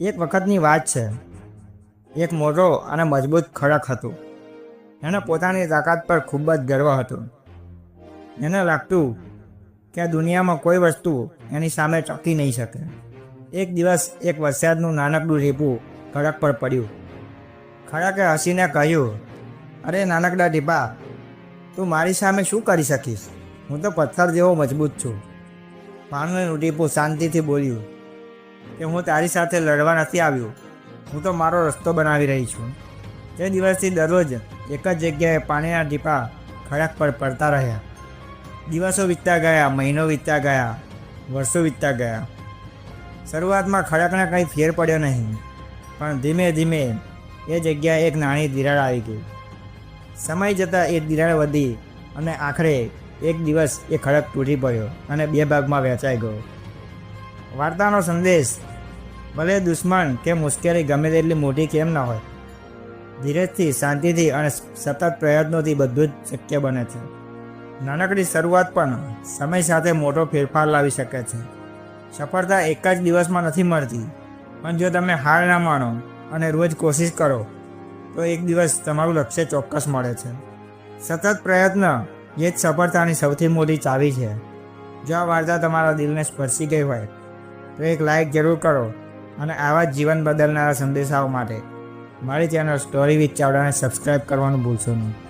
એક વખતની વાત છે. એક મોટો અને મજબૂત ખડક હતું. એને પોતાની તાકાત પર ખૂબ જ ગર્વ હતો. એને લાગતું કે આ દુનિયામાં કોઈ વસ્તુ એની સામે ટકી નહીં શકે. એક દિવસ એક વરસાદનું નાનકડું ટીપું ખડક પર પડ્યું. ખડકે હસીને કહ્યું, અરે નાનકડા ટીપા, તું મારી સામે શું કરી શકીશ? હું તો પથ્થર જેવો મજબૂત છું. પાણીનું ટીપું શાંતિથી બોલ્યું કે હું તારી સાથે લડવા નથી આવ્યો. હું તો મારો રસ્તો બનાવી રહી છું. તે દિવસથી દરરોજ એક જ જગ્યાએ પાણીના ટીપા ખડક પર પડતા રહ્યા. દિવસો વીતતા ગયા, મહિનો વીતતા ગયા, વર્ષો વીતતા ગયા. શરૂઆતમાં ખડકને કંઈ ફેર પડ્યો નહીં, પણ ધીમે ધીમે એ જગ્યાએ એક નાની તિરાડ આવી ગઈ. સમય જતાં એ તિરાડ વધી અને આખરે એક દિવસ એ ખડક તૂટી પડ્યો અને બે ભાગમાં વહેંચાઈ ગયો. વાર્તાનો સંદેશ ભલે દુશ્મન કે મુશ્કેલી ગમે તેટલી મોટી કેમ ન હોય, ધીરજથી, શાંતિથી અને સતત પ્રયત્નોથી બધું જ શક્ય બને છે. નાનકડી શરૂઆત પણ સમય સાથે મોટો ફેરફાર લાવી શકે છે. સફળતા એક જ દિવસમાં નથી મળતી, પણ જો તમે હાર ના માનો અને રોજ કોશિશ કરો, તો એક દિવસ તમારું લક્ષ્ય ચોક્કસ મળે છે. સતત પ્રયત્ન એ જ સફળતાની સૌથી મોટી ચાવી છે. જો આ વાર્તા તમારા દિલને સ્પર્શી ગઈ હોય, તો એક લાઈક જરૂર કરો અને આવા જીવન બદલનારા સંદેશાઓ માટે મારી ચેનલ સ્ટોરી વિથ ચાવડાને સબસ્ક્રાઈબ કરવાનું ભૂલશો નહીં.